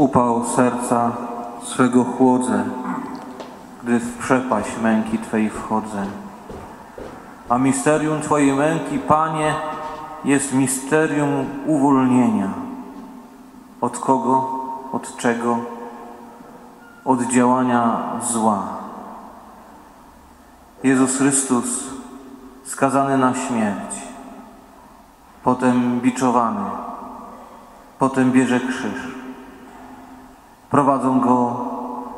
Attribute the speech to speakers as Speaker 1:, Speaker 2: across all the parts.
Speaker 1: Upał serca swego chłodzę, gdy w przepaść męki Twej wchodzę. A misterium Twojej męki, Panie, jest misterium uwolnienia. Od kogo? Od czego? Od działania zła. Jezus Chrystus skazany na śmierć, potem biczowany, potem bierze krzyż. Prowadzą go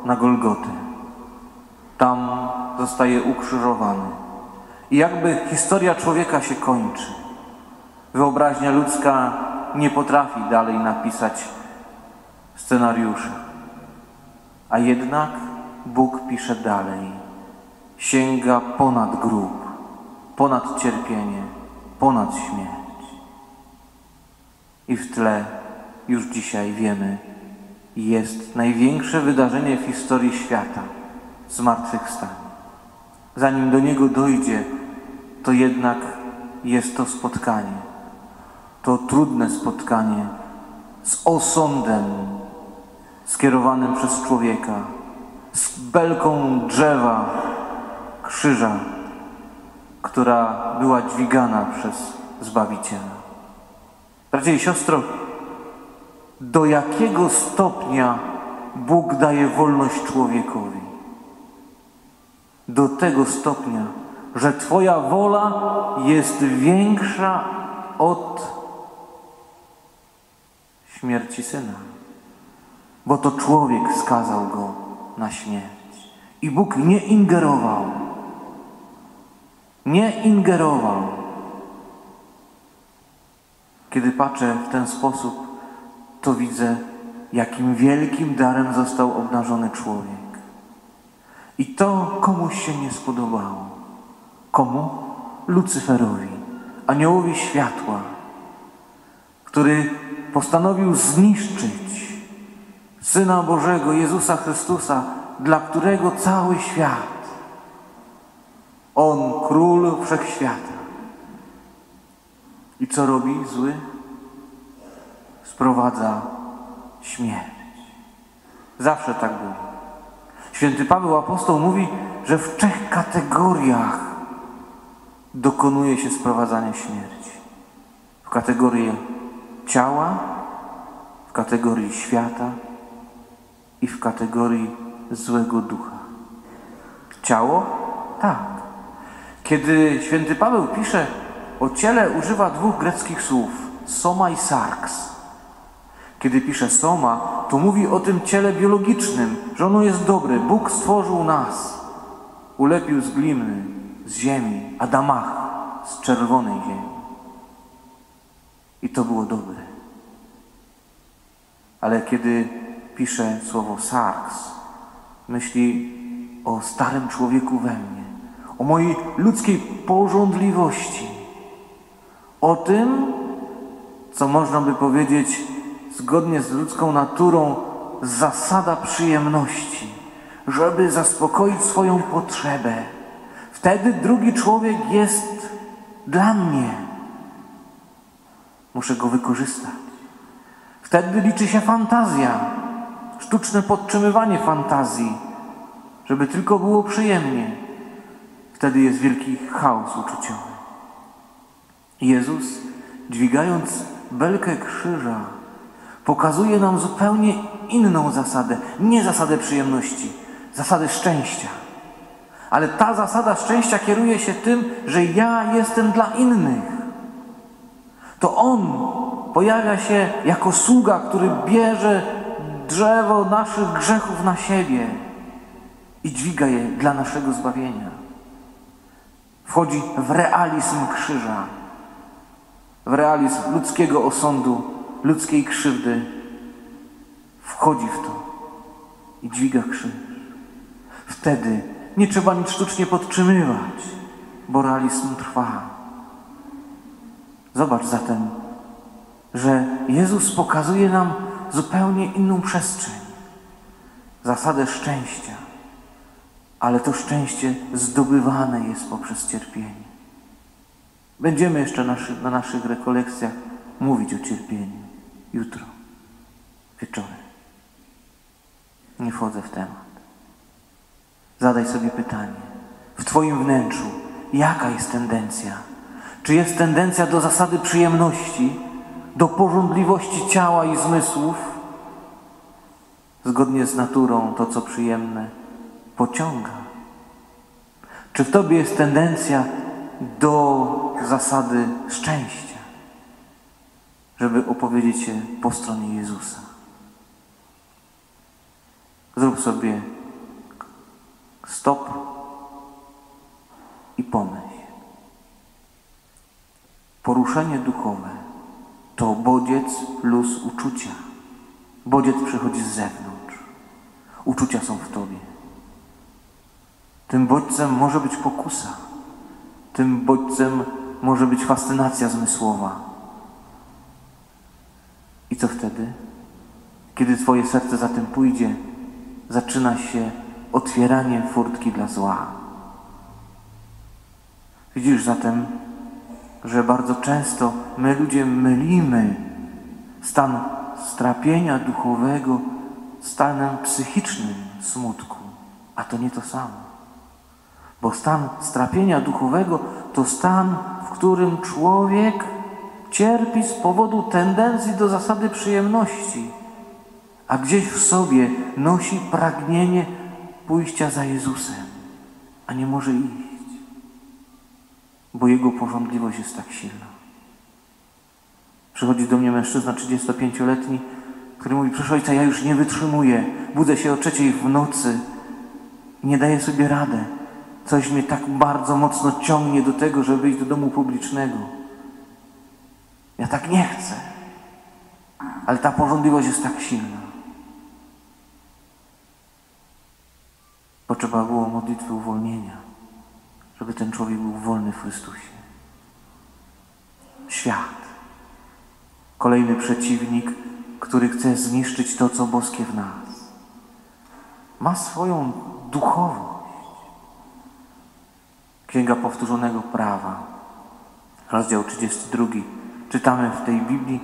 Speaker 1: na Golgotę. Tam zostaje ukrzyżowany. I jakby historia człowieka się kończy. Wyobraźnia ludzka nie potrafi dalej napisać scenariusza. A jednak Bóg pisze dalej. Sięga ponad grób, ponad cierpienie, ponad śmierć. I w tle już dzisiaj wiemy, jest największe wydarzenie w historii świata zmartwychwstanie. Zanim do niego dojdzie, to jednak jest to spotkanie. To trudne spotkanie z osądem skierowanym przez człowieka, z belką drzewa, krzyża, która była dźwigana przez Zbawiciela. Bracia i siostro, do jakiego stopnia Bóg daje wolność człowiekowi? Do tego stopnia, że Twoja wola jest większa od śmierci syna. Bo to człowiek skazał go na śmierć. I Bóg nie ingerował. Nie ingerował. Kiedy patrzę w ten sposób, to widzę, jakim wielkim darem został obnażony człowiek. I to komuś się nie spodobało. Komu? Lucyferowi, aniołowi światła, który postanowił zniszczyć Syna Bożego, Jezusa Chrystusa, dla którego cały świat, On, Król Wszechświata. I co robi zły? Sprowadza śmierć. Zawsze tak było. Święty Paweł Apostoł mówi, że w trzech kategoriach dokonuje się sprowadzania śmierci. W kategorii ciała, w kategorii świata i w kategorii złego ducha. Ciało? Tak. Kiedy święty Paweł pisze o ciele, używa dwóch greckich słów: soma i sarx. Kiedy pisze soma, to mówi o tym ciele biologicznym, że ono jest dobre. Bóg stworzył nas, ulepił z gliny, z ziemi, Adamach, z czerwonej ziemi. I to było dobre. Ale kiedy pisze słowo sarx, myśli o starym człowieku we mnie, o mojej ludzkiej porządliwości, o tym, co można by powiedzieć zgodnie z ludzką naturą, zasada przyjemności, żeby zaspokoić swoją potrzebę. Wtedy drugi człowiek jest dla mnie. Muszę go wykorzystać. Wtedy liczy się fantazja, sztuczne podtrzymywanie fantazji, żeby tylko było przyjemnie. Wtedy jest wielki chaos uczuciowy. Jezus, dźwigając belkę krzyża, pokazuje nam zupełnie inną zasadę. Nie zasadę przyjemności, zasadę szczęścia. Ale ta zasada szczęścia kieruje się tym, że ja jestem dla innych. To On pojawia się jako sługa, który bierze drzewo naszych grzechów na siebie i dźwiga je dla naszego zbawienia. Wchodzi w realizm krzyża, w realizm ludzkiego osądu, ludzkiej krzywdy. Wchodzi w to i dźwiga krzyż. Wtedy nie trzeba nic sztucznie podtrzymywać, bo realizm trwa. Zobacz zatem, że Jezus pokazuje nam zupełnie inną przestrzeń, zasadę szczęścia, ale to szczęście zdobywane jest poprzez cierpienie. Będziemy jeszcze na naszych rekolekcjach mówić o cierpieniu jutro, wieczorem. Nie wchodzę w temat. Zadaj sobie pytanie. W Twoim wnętrzu, jaka jest tendencja? Czy jest tendencja do zasady przyjemności, do porządliwości ciała i zmysłów? Zgodnie z naturą to, co przyjemne, pociąga. Czy w Tobie jest tendencja do zasady szczęścia, żeby opowiedzieć się po stronie Jezusa? Zrób sobie stop i pomyśl. Poruszenie duchowe to bodziec plus uczucia. Bodziec przychodzi z zewnątrz. Uczucia są w tobie. Tym bodźcem może być pokusa. Tym bodźcem może być fascynacja zmysłowa. I co wtedy? Kiedy Twoje serce za tym pójdzie, zaczyna się otwieranie furtki dla zła. Widzisz zatem, że bardzo często my ludzie mylimy stan strapienia duchowego stanem psychicznym smutku, a to nie to samo. Bo stan strapienia duchowego to stan, w którym człowiek cierpi z powodu tendencji do zasady przyjemności, a gdzieś w sobie nosi pragnienie pójścia za Jezusem, a nie może iść, bo jego porządliwość jest tak silna. Przychodzi do mnie mężczyzna 35-letni, który mówi, proszę ojca, ja już nie wytrzymuję, budzę się o trzeciej w nocy, nie daję sobie radę. Coś mnie tak bardzo mocno ciągnie do tego, żeby iść do domu publicznego. Ja tak nie chcę. Ale ta porządliwość jest tak silna. Potrzeba było modlitwy uwolnienia, żeby ten człowiek był wolny w Chrystusie. Świat. Kolejny przeciwnik, który chce zniszczyć to, co boskie w nas. Ma swoją duchowość. Księga Powtórzonego Prawa, rozdział 32. Czytamy w tej Biblii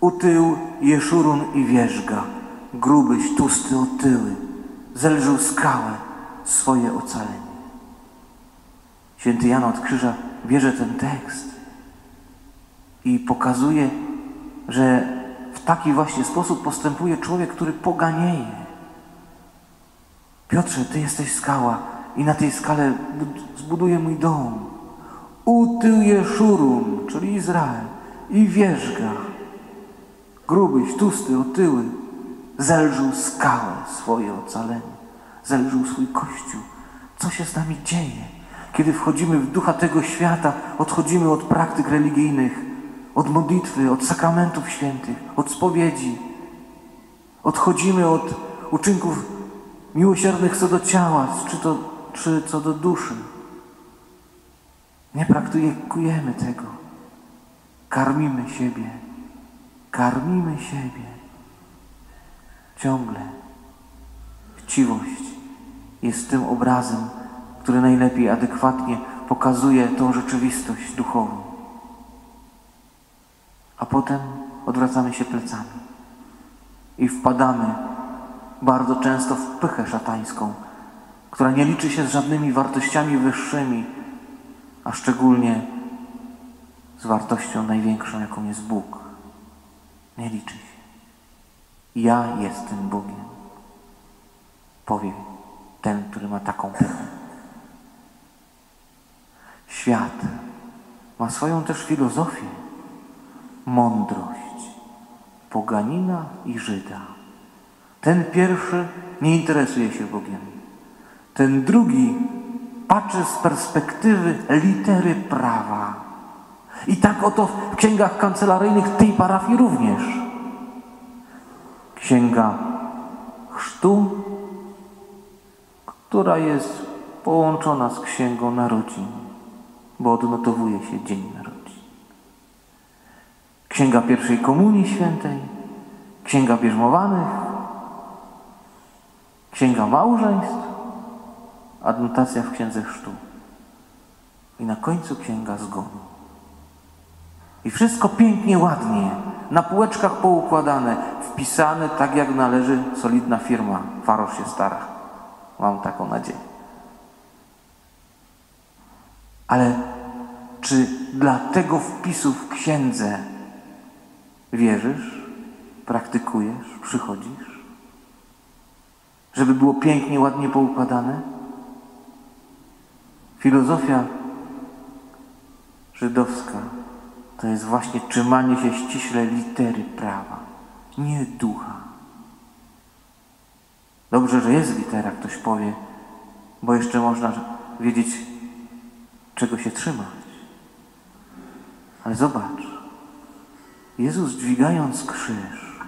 Speaker 1: Utył Jeszurun i wierzga, grubyś, tłusty otyły, zelżył skałę swoje ocalenie. Święty Jan od Krzyża bierze ten tekst i pokazuje, że w taki właśnie sposób postępuje człowiek, który poganieje. Piotrze, ty jesteś skała i na tej skale zbuduję mój dom. Utył Jeszurun, czyli Izrael, i wierzga. Grubyś, tłusty, otyły, zelżył skałę swoje ocalenie, zelżył swój kościół. Co się z nami dzieje? Kiedy wchodzimy w ducha tego świata, odchodzimy od praktyk religijnych, od modlitwy, od sakramentów świętych, od spowiedzi. Odchodzimy od uczynków miłosiernych co do ciała, czy, to, czy co do duszy. Nie praktykujemy tego. Karmimy siebie. Karmimy siebie. Ciągle. Chciwość jest tym obrazem, który najlepiej, adekwatnie pokazuje tą rzeczywistość duchową. A potem odwracamy się plecami i wpadamy bardzo często w pychę szatańską, która nie liczy się z żadnymi wartościami wyższymi, a szczególnie z wartością największą, jaką jest Bóg. Nie liczy się. Ja jestem Bogiem. Powie ten, który ma taką pychę. Świat ma swoją też filozofię, mądrość, poganina i Żyda. Ten pierwszy nie interesuje się Bogiem. Ten drugi patrzy z perspektywy litery prawa. I tak oto w księgach kancelaryjnych tej parafii również. Księga chrztu, która jest połączona z księgą narodzin, bo odnotowuje się dzień narodzin. Księga pierwszej komunii świętej, księga bierzmowanych, księga małżeństw, adnotacja w księdze chrztu i na końcu księga zgonu. I wszystko pięknie, ładnie, na półeczkach poukładane, wpisane tak jak należy solidna firma. Farosz się stara. Mam taką nadzieję. Ale czy dla tego wpisu w księdze wierzysz, praktykujesz, przychodzisz? Żeby było pięknie, ładnie poukładane? Filozofia żydowska to jest właśnie trzymanie się ściśle litery prawa, nie ducha. Dobrze, że jest litera, ktoś powie, bo jeszcze można wiedzieć, czego się trzymać. Ale zobacz, Jezus dźwigając krzyż,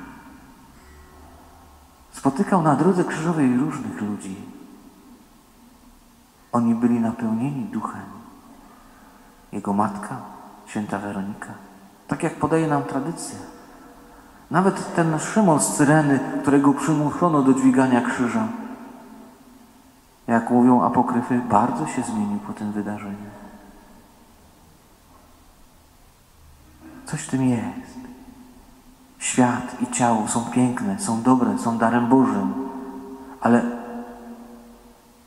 Speaker 1: spotykał na drodze krzyżowej różnych ludzi. Oni byli napełnieni duchem. Jego matka, święta Weronika. Tak jak podaje nam tradycja. Nawet ten Szymon z Cyreny, którego przymuszono do dźwigania krzyża, jak mówią apokryfy, bardzo się zmienił po tym wydarzeniu. Coś w tym jest. Świat i ciało są piękne, są dobre, są darem Bożym, ale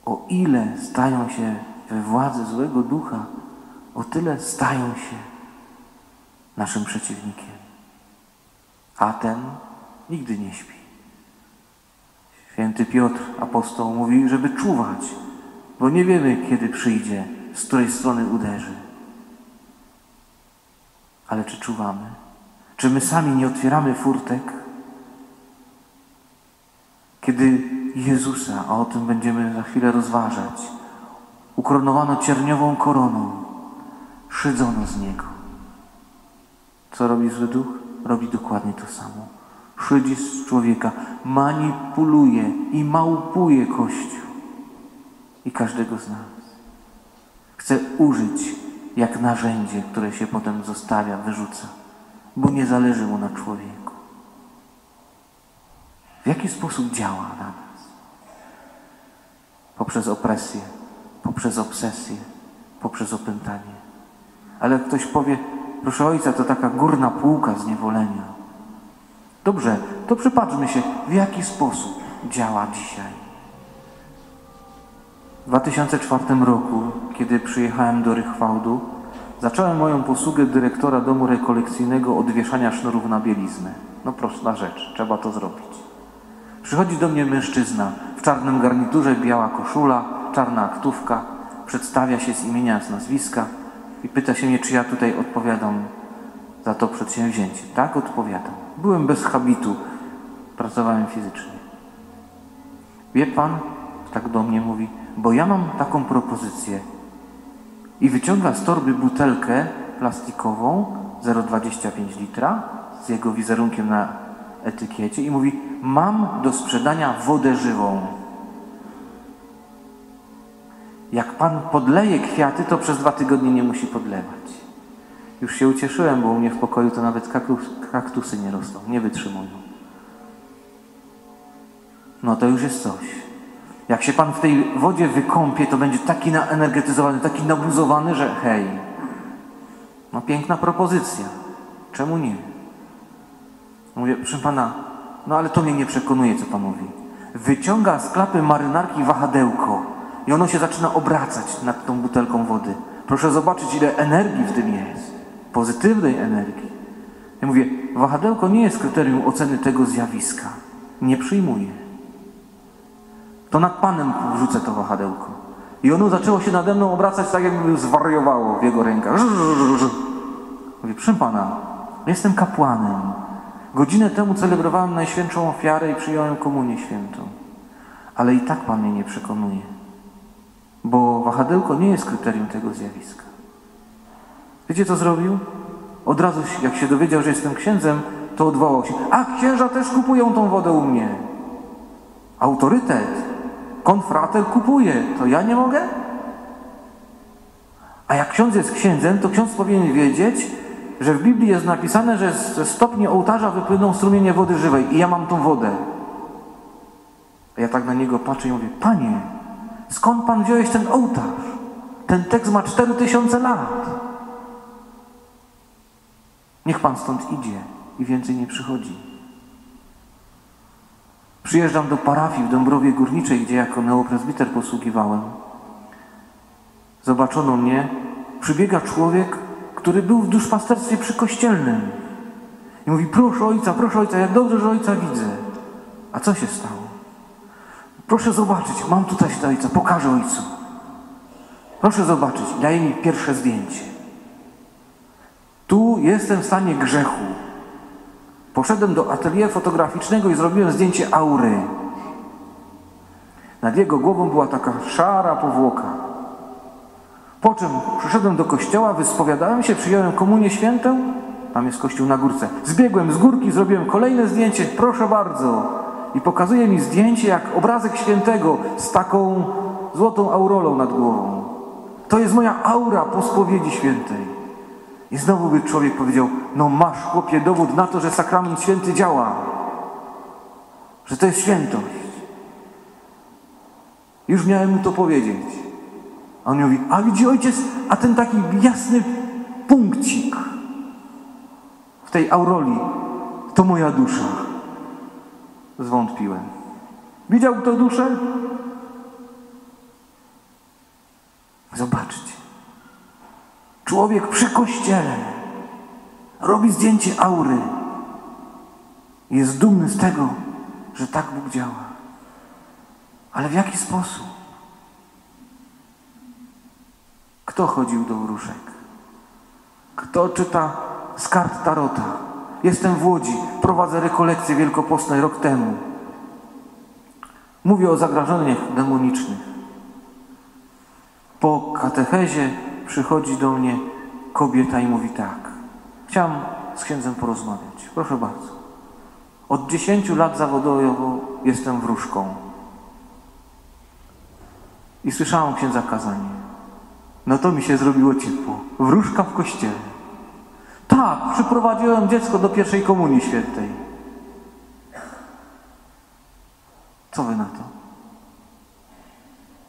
Speaker 1: o ile stają się we władzy złego ducha, o tyle stają się naszym przeciwnikiem. A ten nigdy nie śpi. Święty Piotr, apostoł, mówi, żeby czuwać, bo nie wiemy, kiedy przyjdzie, z której strony uderzy. Ale czy czuwamy? Czy my sami nie otwieramy furtek? Kiedy Jezusa, a o tym będziemy za chwilę rozważać, ukronowano cierniową koroną, szydzono z Niego. Co robi zły duch? Robi dokładnie to samo. Szydzi z człowieka, manipuluje i małpuje Kościół i każdego z nas. Chce użyć jak narzędzie, które się potem zostawia, wyrzuca, bo nie zależy mu na człowieku. W jaki sposób działa na nas? Poprzez opresję, poprzez obsesję, poprzez opętanie. Ale ktoś powie, proszę ojca, to taka górna półka zniewolenia. Dobrze, to przypatrzmy się, w jaki sposób działa dzisiaj. W 2004 roku, kiedy przyjechałem do Rychwałdu, zacząłem moją posługę dyrektora domu rekolekcyjnego od wieszania sznurów na bieliznę. No prosta rzecz, trzeba to zrobić. Przychodzi do mnie mężczyzna w czarnym garniturze, biała koszula, czarna aktówka, przedstawia się z imienia, z nazwiska i pyta się mnie, czy ja tutaj odpowiadam za to przedsięwzięcie. Tak, odpowiadam. Byłem bez habitu, pracowałem fizycznie. Wie pan, tak do mnie mówi, bo ja mam taką propozycję. I wyciąga z torby butelkę plastikową 0,25 litra z jego wizerunkiem na etykiecie i mówi: Mam do sprzedania wodę żywą. Jak pan podleje kwiaty, to przez dwa tygodnie nie musi podlewać. Już się ucieszyłem, bo u mnie w pokoju to nawet kaktusy nie rosną, nie wytrzymują. No to już jest coś. Jak się Pan w tej wodzie wykąpie, to będzie taki naenergetyzowany, taki nabuzowany, że hej. No piękna propozycja. Czemu nie? Mówię, proszę Pana, no ale to mnie nie przekonuje, co Pan mówi. Wyciąga z klapy marynarki wahadełko i ono się zaczyna obracać nad tą butelką wody. Proszę zobaczyć, ile energii w tym jest. Pozytywnej energii. Ja mówię, wahadełko nie jest kryterium oceny tego zjawiska. Nie przyjmuję to nad Panem wrzucę to wahadełko. I ono zaczęło się nade mną obracać tak, jakby zwariowało w jego rękach. Mówię, proszę Pana, jestem kapłanem. Godzinę temu celebrowałem Najświętszą Ofiarę i przyjąłem Komunię Świętą. Ale i tak Pan mnie nie przekonuje. Bo wahadełko nie jest kryterium tego zjawiska. Wiecie, co zrobił? Od razu, jak się dowiedział, że jestem księdzem, to odwołał się. A księża też kupują tą wodę u mnie. Autorytet konfrater kupuje, to ja nie mogę? A jak ksiądz jest księdzem, to ksiądz powinien wiedzieć, że w Biblii jest napisane, że ze stopni ołtarza wypłyną strumienie wody żywej i ja mam tą wodę. A ja tak na niego patrzę i mówię, Panie, skąd Pan wziąłeś ten ołtarz? Ten tekst ma cztery tysiące lat. Niech Pan stąd idzie i więcej nie przychodzi. Przyjeżdżam do parafii w Dąbrowie Górniczej, gdzie jako neopresbiter posługiwałem. Zobaczono mnie, przybiega człowiek, który był w duszpasterstwie przykościelnym. I mówi, proszę ojca, proszę ojca, jak dobrze, że ojca widzę. A co się stało? Proszę zobaczyć, mam tutaj się ojca, pokażę ojcu. Proszę zobaczyć, daje mi pierwsze zdjęcie. Tu jestem w stanie grzechu. Poszedłem do atelier fotograficznego i zrobiłem zdjęcie aury. Nad jego głową była taka szara powłoka. Po czym przyszedłem do kościoła, wyspowiadałem się, przyjąłem komunię świętą. Tam jest kościół na górce. Zbiegłem z górki, zrobiłem kolejne zdjęcie. Proszę bardzo. I pokazuje mi zdjęcie jak obrazek świętego z taką złotą aurolą nad głową. To jest moja aura po spowiedzi świętej. I znowu by człowiek powiedział, no masz chłopie dowód na to, że sakrament święty działa. Że to jest świętość. Już miałem mu to powiedzieć. A on mówi, a widzi ojciec, a ten taki jasny punkcik w tej auroli, to moja dusza. Zwątpiłem. Widział kto duszę? Zobaczcie. Człowiek przy kościele robi zdjęcie aury. Jest dumny z tego, że tak Bóg działa. Ale w jaki sposób? Kto chodził do wróżek? Kto czyta z kart Tarota? Jestem w Łodzi, prowadzę rekolekcje wielkopostne rok temu. Mówię o zagrożeniach demonicznych. Po katechezie przychodzi do mnie kobieta i mówi tak. Chciałam z księdzem porozmawiać. Proszę bardzo. Od 10 lat zawodowo jestem wróżką. I słyszałam księdza kazanie. No to mi się zrobiło ciepło. Wróżka w kościele. Tak, przyprowadziłem dziecko do pierwszej komunii świętej. Co wy na to?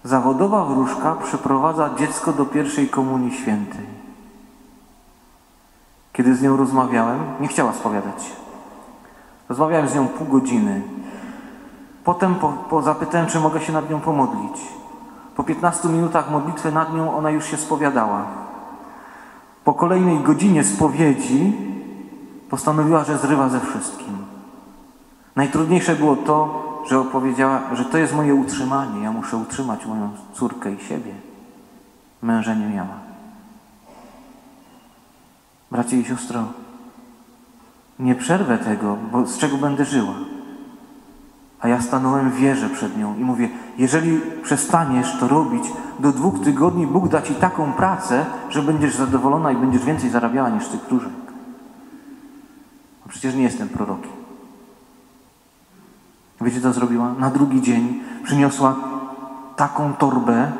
Speaker 1: Zawodowa wróżka przyprowadza dziecko do pierwszej komunii świętej. Kiedy z nią rozmawiałem, nie chciała spowiadać. Rozmawiałem z nią pół godziny. Potem po, po zapytałem, czy mogę się nad nią pomodlić. Po 15 minutach modlitwy nad nią ona już się spowiadała. Po kolejnej godzinie spowiedzi postanowiła, że zrywa ze wszystkim. Najtrudniejsze było to, że opowiedziała, że to jest moje utrzymanie. Ja muszę utrzymać moją córkę i siebie. Męża nie miała. Bracie i siostro, nie przerwę tego, bo z czego będę żyła? A ja stanąłem w wierze przed nią i mówię, jeżeli przestaniesz to robić, do dwóch tygodni Bóg da Ci taką pracę, że będziesz zadowolona i będziesz więcej zarabiała niż tych różek. No przecież nie jestem prorokiem. Wiecie, co zrobiła? Na drugi dzień przyniosła taką torbę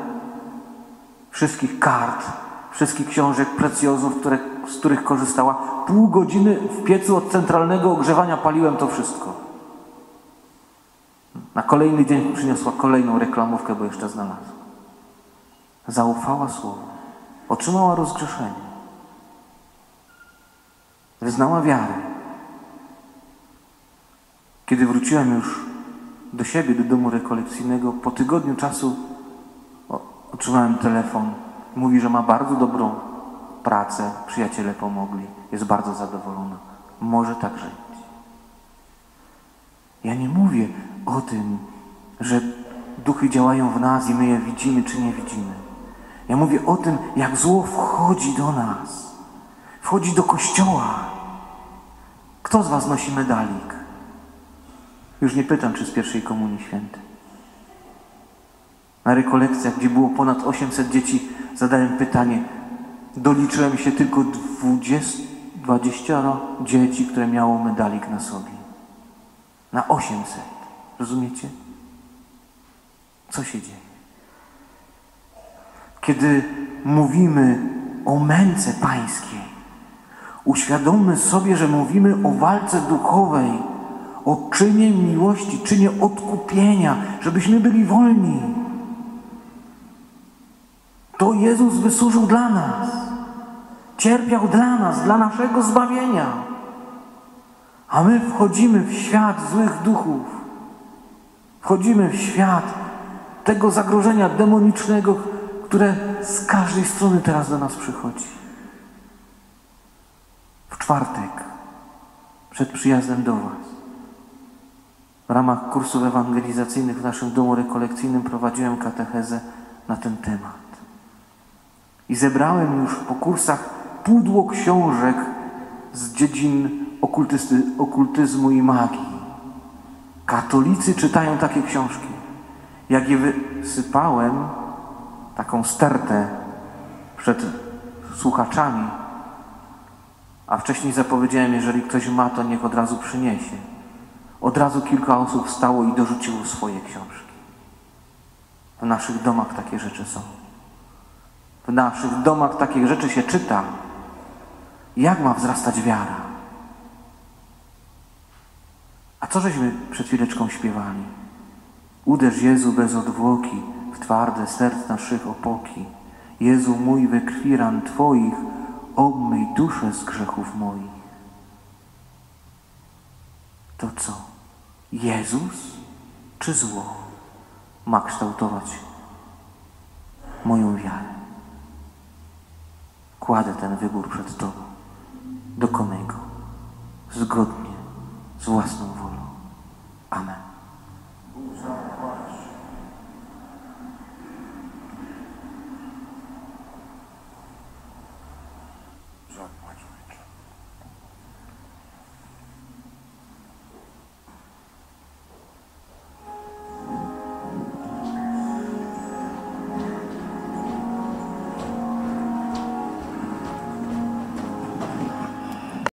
Speaker 1: wszystkich kart, wszystkich książek, precjozów, które, z których korzystała. Pół godziny w piecu od centralnego ogrzewania paliłem to wszystko. Na kolejny dzień przyniosła kolejną reklamówkę, bo jeszcze znalazła. Zaufała słowu. Otrzymała rozgrzeszenie. Wyznała wiarę. Kiedy wróciłem już do siebie, do domu rekolekcyjnego, po tygodniu czasu otrzymałem telefon. Mówi, że ma bardzo dobrą pracę, przyjaciele pomogli, jest bardzo zadowolona. Może tak żyć. Ja nie mówię o tym, że duchy działają w nas i my je widzimy czy nie widzimy. Ja mówię o tym, jak zło wchodzi do nas. Wchodzi do kościoła. Kto z Was nosi medalik? Już nie pytam, czy z pierwszej komunii świętej. Na rekolekcjach, gdzie było ponad 800 dzieci, zadałem pytanie. Doliczyłem się tylko 20, 20 dzieci, które miało medalik na sobie. Na 800. Rozumiecie? Co się dzieje? Kiedy mówimy o męce pańskiej, uświadommy sobie, że mówimy o walce duchowej, o czynie miłości, czynie odkupienia, żebyśmy byli wolni. To Jezus wysłużył dla nas. Cierpiał dla nas, dla naszego zbawienia. A my wchodzimy w świat złych duchów Wchodzimy w świat tego zagrożenia demonicznego, które z każdej strony teraz do nas przychodzi. W czwartek, przed przyjazdem do Was, w ramach kursów ewangelizacyjnych w naszym domu rekolekcyjnym prowadziłem katechezę na ten temat. I zebrałem już po kursach pudło książek z dziedzin okultyzmu i magii. Katolicy czytają takie książki. Jak je wysypałem, taką stertę przed słuchaczami, a wcześniej zapowiedziałem, jeżeli ktoś ma, to niech od razu przyniesie. Od razu kilka osób wstało i dorzuciło swoje książki. W naszych domach takie rzeczy są. W naszych domach takie rzeczy się czyta. Jak ma wzrastać wiara? A co żeśmy przed chwileczką śpiewali? Uderz Jezu bez odwłoki w twarde serc naszych opoki. Jezu mój we krwi ran Twoich, obmyj duszę z grzechów moich. To co? Jezus czy zło ma kształtować moją wiarę? Kładę ten wybór przed Tobą. Dokonaj go zgodnie z własną wolą. 阿门。路话。